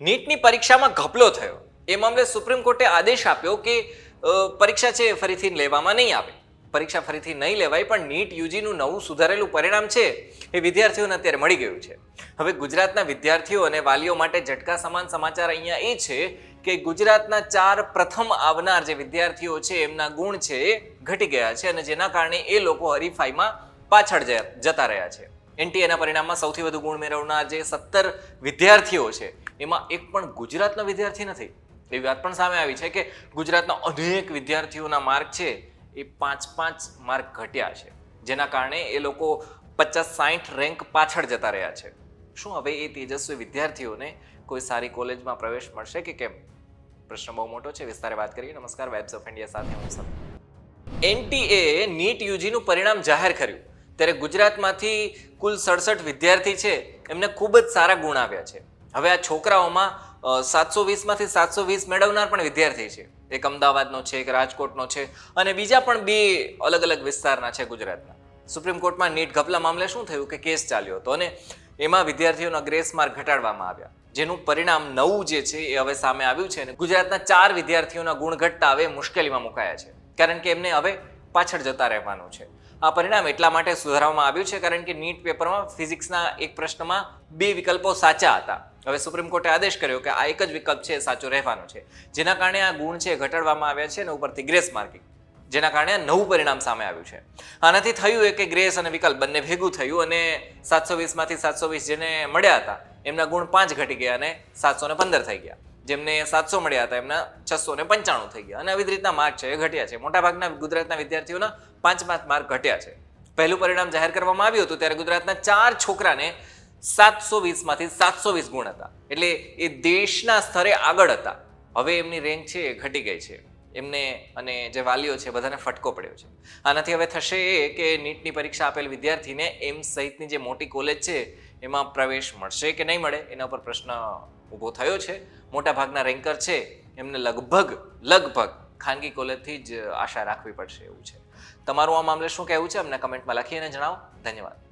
નીટની પરીક્ષામાં ઘપલો થયો. એ મામલે સુપ્રીમ કોર્ટે આદેશ આપ્યો કે પરીક્ષા છે ફરીથી લેવામાં નહીં આવે. પરીક્ષા ફરીથી નહીં લેવાય, પણ નીટ યુજીનું નવું સુધારેલું પરિણામ છે એ વિદ્યાર્થીઓને અત્યારે મળી ગયું છે. હવે ગુજરાતના વિદ્યાર્થીઓ અને વાલીઓ માટે ઝટકા સમાન સમાચાર અહીંયા એ છે કે ગુજરાતના ચાર પ્રથમ આવનાર જે વિદ્યાર્થીઓ છે, એમના ગુણ છે એ ઘટી ગયા છે અને જેના કારણે એ લોકો હરીફાઈમાં પાછળ જતા રહ્યા છે. એનટીએના પરિણામમાં સૌથી વધુ ગુણ મેળવનાર જે સત્તર વિદ્યાર્થીઓ છે, એમાં એક પણ ગુજરાતનો વિદ્યાર્થી નથી. એવી વાત પણ સામે આવી છે કે ગુજરાતના અનેક વિદ્યાર્થીઓના માર્ક છે, એ પાંચ પાંચ માર્ક ઘટ્યા છે. જેના કારણે એ લોકો પચાસ સાઠ રેન્ક પાછળ જતા રહ્યા છે. શું હવે એ તેજસ્વી વિદ્યાર્થીઓને કોઈ સારી કોલેજમાં પ્રવેશ મળશે કે કેમ? પ્રશ્ન બહુ મોટો છે, વિસ્તારે વાત કરીએ. નમસ્કાર વેબ્સ ઓફ ઇન્ડિયા સાથે હું સર એનટીએ નીટ યુજીનું પરિણામ જાહેર કર્યું. ત્યારે ગુજરાતમાંથી કુલ સડસઠ વિદ્યાર્થી છે, એમને ખૂબ જ સારા ગુણ આવ્યા છે. હવે આ છોકરાઓમાં સાતસો વીસમાંથી સાતસો વીસ મેળવનાર પણ વિદ્યાર્થી છે. એક અમદાવાદનો છે, એક રાજકોટનો છે અને બીજા પણ બે અલગ અલગ વિસ્તારના છે ગુજરાતના. સુપ્રીમ કોર્ટમાં નીટ ઘપલા મામલે શું થયું કે કેસ ચાલ્યો હતો અને એમાં વિદ્યાર્થીઓના ગ્રેસ માર્ક ઘટાડવામાં આવ્યા. જેનું પરિણામ નવું જે છે એ હવે સામે આવ્યું છે અને ગુજરાતના ચાર વિદ્યાર્થીઓના ગુણ ઘટતા હવે મુશ્કેલીમાં મુકાયા છે. કારણ કે એમને હવે પાછળ જતા રહેવાનું છે. આ પરિણામ એટલા માટે સુધારવામાં આવ્યું છે કારણ કે નીટ પેપરમાં ફિઝિક્સના એક પ્રશ્નમાં બે વિકલ્પો સાચા હતા. હવે સુપ્રીમ કોર્ટે આદેશ કર્યો કે આ એક જ વિકલ્પ છે સાચો રહેવાનો છે. જેના કારણે આ ગુણ છે ઘટાડવામાં આવ્યા છે અને ઉપરથી ગ્રેસ માર્કિંગ. જેના કારણે આ નવું પરિણામ સામે આવ્યું છે. આનાથી થયું એ કે ગ્રેસ અને વિકલ્પ બંને ભેગું થયું અને સાતસો વીસમાંથી સાતસો વીસ જેને મળ્યા હતા, એમના ગુણ પાંચ ઘટી ગયા અને સાતસો ને પંદર થઈ ગયા. જેમને સાતસો મળ્યા હતા, એમના છસો ને પંચાણું થઈ ગયા. અને આવી રીતના માર્ક છે, એ ઘટ્યા છે. મોટાભાગના ગુજરાતના વિદ્યાર્થીઓના પાંચ પાંચ માર્ક ઘટ્યા છે. પહેલું પરિણામ જાહેર કરવામાં આવ્યું હતું, ત્યારે ગુજરાતના ચાર છોકરાને સાતસો વીસમાંથી સાતસો વીસ ગુણ હતા. એટલે એ દેશના સ્તરે આગળ હતા. હવે એમની રેન્ક છે, એ ઘટી ગઈ છે. એમને અને જે વાલીઓ છે બધાને ફટકો પડ્યો છે. આનાથી હવે થશે એ કે નીટની પરીક્ષા આપેલ વિદ્યાર્થીને એમ સહિતની જે મોટી કોલેજ છે, એમાં પ્રવેશ મળશે કે નહીં મળે, એના ઉપર પ્રશ્ન ઊભો થયો છે. મોટા ભાગના રેન્કર છે. એમને લગભગ લગભગ ખાનગી કોલેજથી જ આશા રાખવી પડશે એવું છે. તમારું આ મામલે શું કહેવું છે? અમને કમેન્ટમાં લખીને જણાવો. ધન્યવાદ.